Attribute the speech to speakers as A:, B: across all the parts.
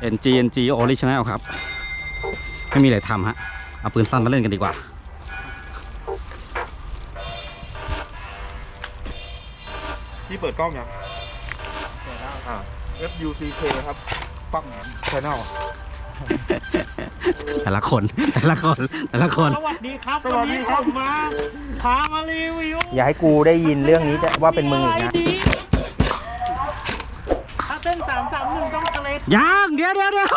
A: เอ็นจีเอ็นจีโอริชแนลครับ ไม่มีอะไรทำฮะ เอาปืนสั้นมาเล่นกันดีกว่า
B: ที่เปิดกล้องยังเปิดแล้วอ่า FUCK ครับ ปักชแนล
A: แต่ละคน แต่ละคน แต่ละคน
C: สวัสดีครับ
B: สวัสดีครับ
C: นนี้ผมมาพามารีวิว
D: อย่าให้กูได้ยินเรื่องนี้จะว่าเป็นมึงอีกนะ
C: ดีถ้าเต้นสามสามหนึ่งต้องทะเล
A: ยังเดี๋ยวเดี๋ยวเดี๋ยว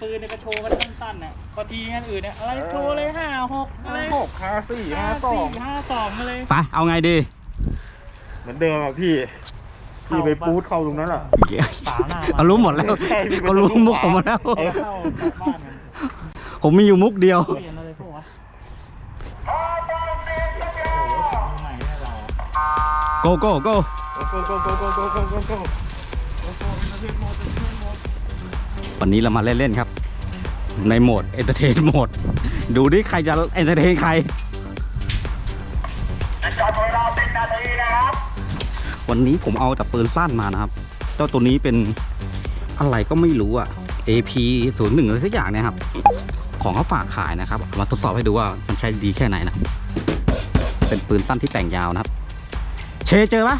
C: ปืนในกระโชว์กันสั้นๆน่ะพอทีงานอื่นเนี่ยอะไรโชว์เลยห้าหกอะไร
B: หกห้าสี่
C: ห้า
B: ห้าสอ
C: สี่
B: ง
C: ห้าสองมาเลย
A: ไป เอาไงดี
B: เหมือนเดิมอะพี่ พี่ไปปูดเข้าตรงนั้นอะ
C: ฝาหน้า
A: เขารู้หมดแล้ว
B: ใช่มีคน
A: เขารู้มุกผมหมดแล้ว
C: เออเข้าบ้านกัน
A: ผมมีอยู่มุกเดียว
C: เปลี่ยนอะไรพวกวะโอ้โหของใหม่ให้เรา
A: โกโก้โก
B: โกโกโกโกโกโกโกโกโก
A: วันนี้เรามาเล่น ๆ ครับ ในโหมดเอนเตอร์เทนโหมด ดูดิใครจะเอนเตอร์เทนใคร วันนี้ผมเอาแต่ปืนสั้นมานะครับ เจ้าตัวนี้เป็นอะไรก็ไม่รู้อะ AP 0 1อะไรสักอย่างเนี่ยครับ ของเขาฝากขายนะครับ มาทดสอบให้ดูว่ามันใช้ดีแค่ไหนนะ เป็นปืนสั้นที่แต่งยาวนะครับ เชเจอปะ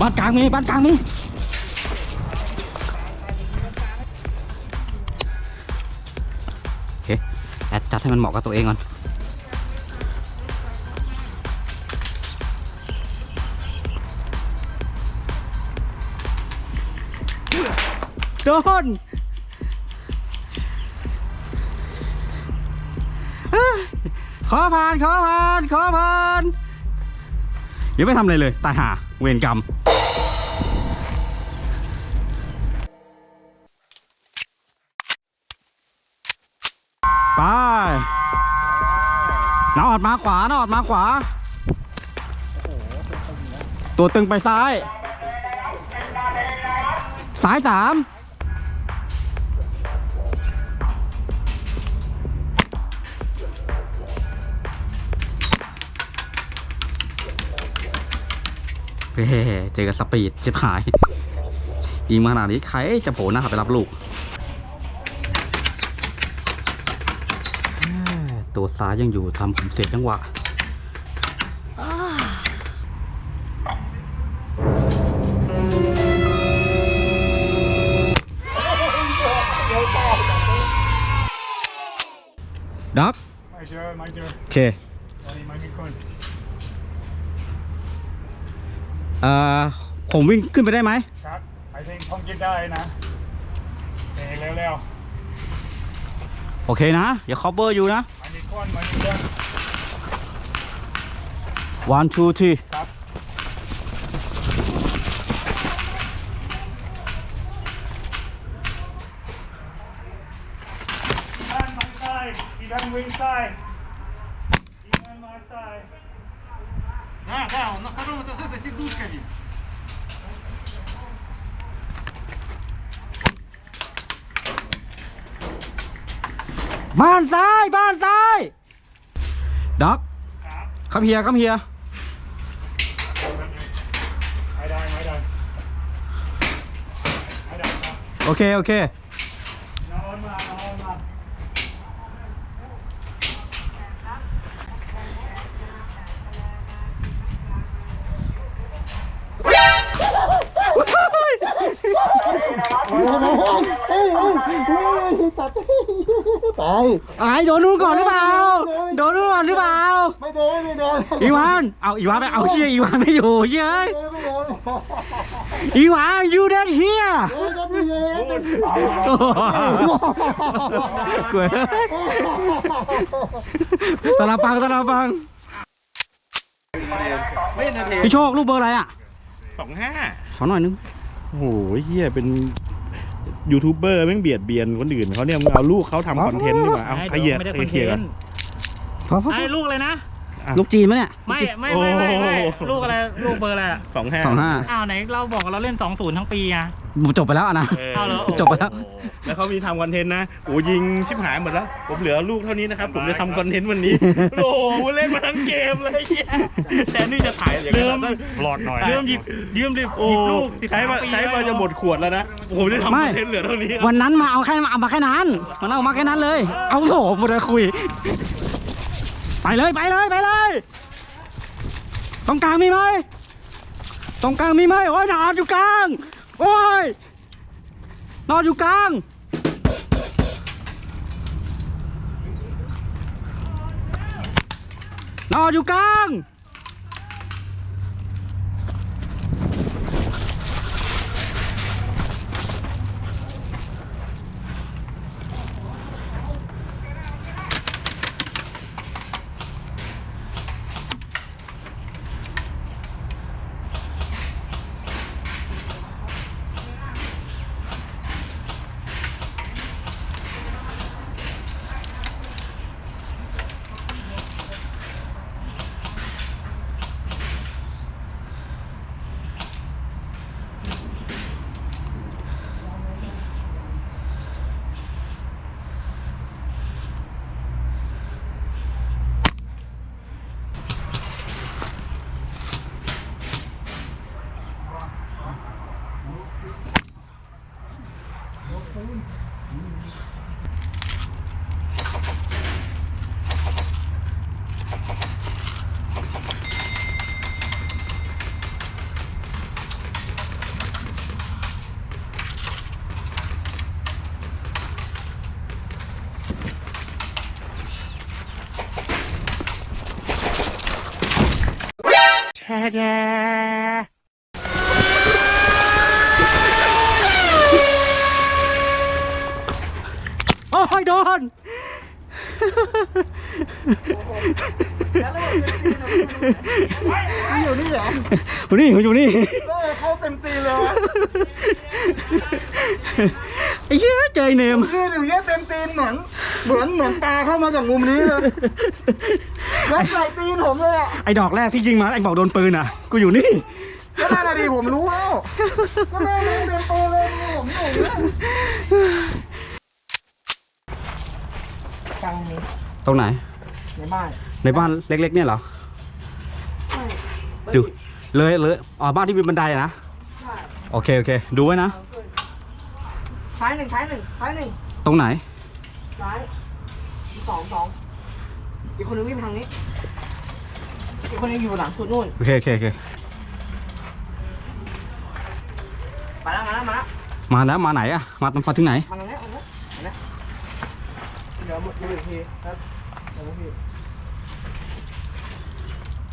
A: บ้านกลางมีบ้านกลางมีโอเคแอดจัดให้มันเหมาะกับตัวเองก่อน โดนอขอผ่านขอผ่านขอผ่านยังไม่ทำอะไรเลยตายหาเวรกรรมไปนาอดมาขวานาออดมาขวา ตัวตึงไปซ้าย ซ้ายสาม เฮ้เจอกับสปีดชิบหาย ยิงมาขนาดนี้ใครจะโผล่หน้าไปรับลูก ตัวซ้ายยังอยู่ทำผมเสียจังหวะด็อก
B: ไม่เจอไม่เจอ
A: โอเค
B: วันนี้ไม่มีคน
A: เอ่อผมวิ่งขึ้นไปได้ไหม
B: ครับไอ้ที่คงกินได้นะเองเร็ว
A: โอเคนะอย่า cover อยู่นะ
B: ๆมันมีคนมันมีคน
A: one two three
B: ครับด้านมันซ้ายอีด้านวิ่งซ้าย
E: Да, да, он на втором этаже за сидушками.
A: Ban sai, ban sai. Doc. Come here, come here.
B: ไม่ได้ไม่ได้ไม่ได้ครับ
A: Okay, okay. อะไรโดนนู่นก่อนหรือเปล่า โดนนู่นก่อนหรือเปล่า ไม่โดนไม่โดนอีวาน เอาอีวานไปเอาเชี่ยอีวานไม่อยู่เชี่ยอีวาน you dead here โอ้โหกลัวตะลาปังตะลาปัง
B: ไม่นาที
A: พี่โชคลูกเบอร์อะไรอะ
B: สองห้า
A: ขอหน่อยนึง
B: โอ้โหเฮียเป็น ยูทูบเบอร์แม่งเบียดเบียนคนอื่นเขาเนี่ยมึงเอาลูกเขาทำคอนเทนต์ดีกว่าเอา
C: ไอ้
B: ใครเหยียด
C: ไม่ได้
B: ใค
C: ค
B: ร
C: อนเท
B: เคลียร์กัน
C: นต์
A: พอพอ
C: ไอ้ลูกเลยนะ
A: ลูกจีนมะเนี่ย
C: ไม่ไม่ไม่ไม่ไม่
B: โอ้โห
C: ลูกอะไรลูกเบอร์อะไรอะ
B: สองห้า
A: สองห้า
C: อ้าวไหนเราบอกเราเล่นสองศูนย์ทั้งปีอะ
A: จบไปแล้วอะนะ
C: เอาเหรอ
A: จบไปแล้ว
C: โอ้โห
B: แล้วเขามีทำคอนเทนต์นะโอ้ยิงชิบหายหมดแล้ว ผมเหลือลูกเท่านี้นะครับ ผมจะทำคอนเทนต์วันนี้ โอ้โหเล่นมาทั้งเกมเลยเหี้ยแต่นี่จะถ่ายอย่าง
C: ลื
B: นั้น
C: ม
B: ต้อง
E: หลอดหน่อย
C: ยืมหยิบยืมหยิบ
B: โอ้
C: หยิบลูกสิบ
B: ใช้มา
C: ปี
B: ใช้มา
C: แล้ว
B: จะหมดขวดแล้วนะ ผมจะทำคอนเทนต์เหลือเท่านี้
A: วันนั้นมาเอาแค่เอามาแค่นั้นมันเอามาแค่นั้นเลย เอาโถหมดเลยคุย ไปเลยไปเลยไปเลยตรงกลางมีไหมตรงกลางมีไหมโอ้ยนอนอยู่กลาง โอ้ยนอนอยู่กลางนอนอยู่กลาง โอ้ยโด น
B: อยู่นี่เหรอ
A: อยู่นี่อยู่นี่
B: เข้าเต็มตีเลยวะ
A: ไอ้เหี้ยเจอไอ้เนม
B: ยืนอยู่เงี้ยเต็มตีนเหมือนเหมือนเหมือนปลาเข้ามาจากมุมนี้เลยแล้วใส่ตีนผมเลยอะ
A: ไอ้ดอกแรกที่ยิงมาไอ้บอกโดนปืนอะ กูอยู่นี่
B: ก็น่าจะดีผมรู้แล้วก็แม่งเต็มตัวเลยผมอยู่เนี่ย
D: กลางนี้
A: ตรงไหน
D: ในบ้าน
A: ในบ้านเล็ก ๆ เนี่ยเหรอดูเลยเลยอ๋อบ้านที่มีบันไดอะนะ
D: ใช่
A: โอเคโอเค ดูไว้นะ
D: ซ้ายหนึ่งซ้ายหนึ่งซ้ายหนึ่ง
A: ตรงไหน
D: ซ้ายสองสองอีกคนนึงวิ่งไปทางนี้อีกคนนึงอยู่หลังสุดนู่น
A: โอเคโอเคโอเค
D: มาแล้วมาแล้วมาแล้ว
A: มาแล้วมาไหนอะมามาถึงไหน
D: มาตรงนี้ตรงนี้เห็นไหม เดี๋ยวดูอีกทีครับเดี๋ยวพี่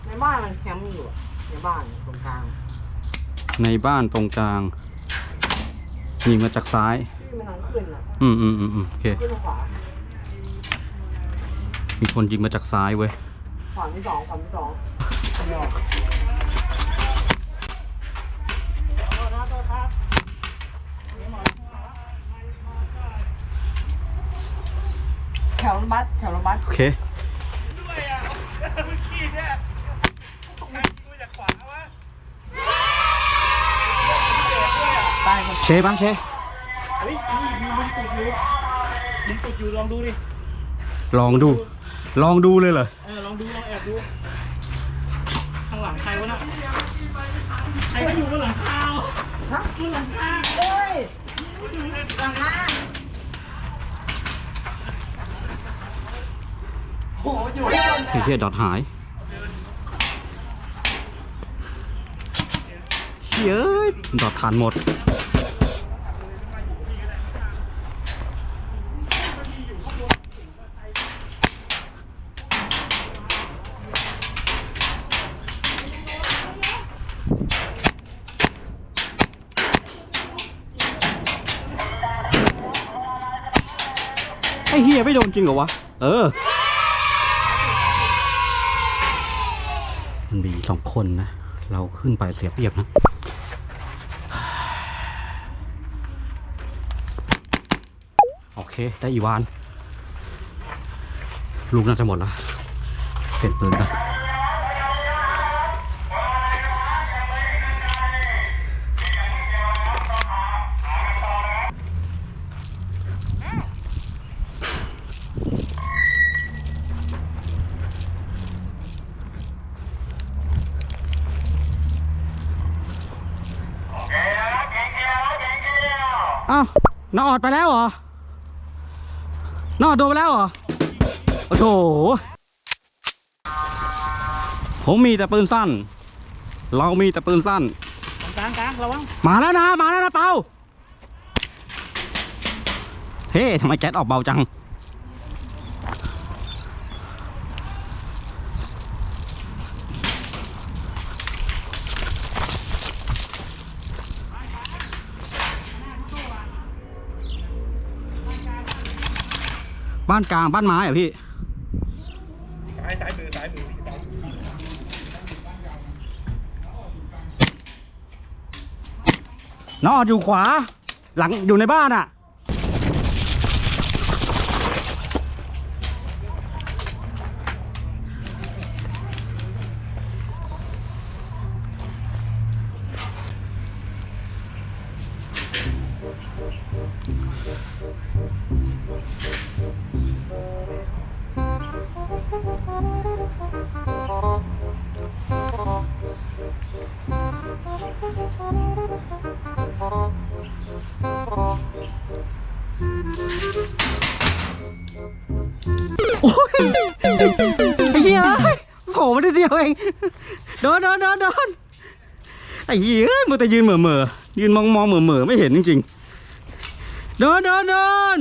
D: ในบ้านมันแคมป์อยู่อะในบ้านตรงกลาง
A: ในบ้านตรงกลางยิงมาจากซ้าย
D: ที่มันทางขึ้นอะ
A: อืมอืมอืมอืมโอเค
D: ขึ้นทางขวา
A: มีคนยิงมาจากซ้ายเว้ย
D: ฝั่งที่สองฝั่งที่สองเดี๋ยว
C: โทษนะโทษครับ
D: แถวรถบัสแถวรถบัส
A: โอเค
B: ด้วยอะเมื่อกี้เนี่ยใครยิงมาจากขวาวะ
D: ตายคน
A: เชบ้างเช
C: เฮ้ยนี่มีมึงติดอยู่มึงติดอยู่ลองดูดิ
A: ลองดู ลองดูเลยเหรอ
C: เออลองดูลองแอบดูข้างหลังใครวะน่ะใครก็อยู่บนหลังคาฮะบนหลังคา
D: เฮ้ยหลังมาโหอยู่ที่บน
A: ไอ้เหี้ยดอทหายเฮ้ยดอททานหมด ไอ้เฮียไม่โดนจริงเหรอวะ เออ สองคนนะ เราขึ้นไปเสียเปรียบนะโอเค ได้อีวาน ลูกน่าจะหมดแล้วเปลี่ยนปืนกัน น้าออดไปแล้วเหรอน้าออดโดนไปแล้วเหรอ โอ้โห ผมมีแต่ปืนสั้น เรามีแต่ปืนสั้น
C: กลางกลางระวัง
A: มาแล้วนะ มาแล้วนะเปาเฮ้ทำไมแก๊สออกเบาจัง บ้านกลางบ้านไม้เหรอพี่
B: ซ้ายซ้ายมือซ้ายมือ
A: น้องออดอยู่ขวา หลังอยู่ในบ้านอะ โอ้ยไอ้เหี้ยโผล่มาได้เดียวเองโดนโดนโดนโดนไอ้เหี้ยมัวแต่ยืนเหม่อเหม่อยืนมองมองเหม่อเหม่อไม่เห็นจริงๆโดนโดนโดน